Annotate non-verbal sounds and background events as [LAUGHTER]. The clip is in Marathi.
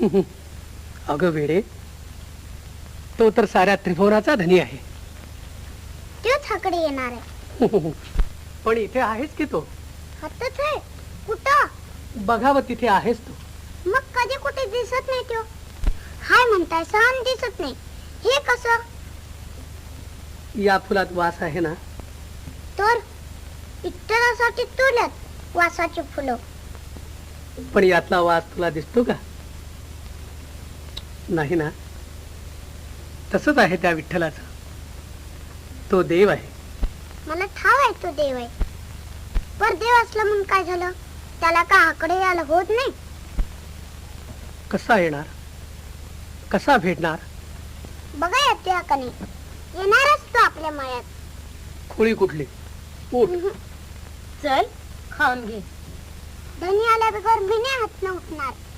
[LAUGHS] अगं वेडे तो तर साऱ्या त्रिभुवनाचा धनी आहे. तोच हाकडे येणार आहे. [LAUGHS] पण इथे आहेच की तो? हातच आहे. कुठं? बघावं तिथे आहेस तू. मग कधी कुठे दिसत नाही तो? हाय म्हणताय सहन दिसत नाही. हे कसं? या फुलात वास आहे ना? तर इतरासाठी तुल्यात वासाची फुलं. पण यातला वास तुला दिसतो का? नाही ना? तसंच आहे त्या विठ्ठलाचं. तो देव आहे. मला ठाव आहे तो देव आहे. पर देव असला म्हणून काय झालं? त्याला का आकडे यायला होत नाही? कसा येणार? कसा भेटणार? बघा येते का नाही? येणारच तो आपल्या मळ्यात खोळी कुठली? उठ. चल खाऊन घे. धनी आल्या बगर बिने हात न उठणार.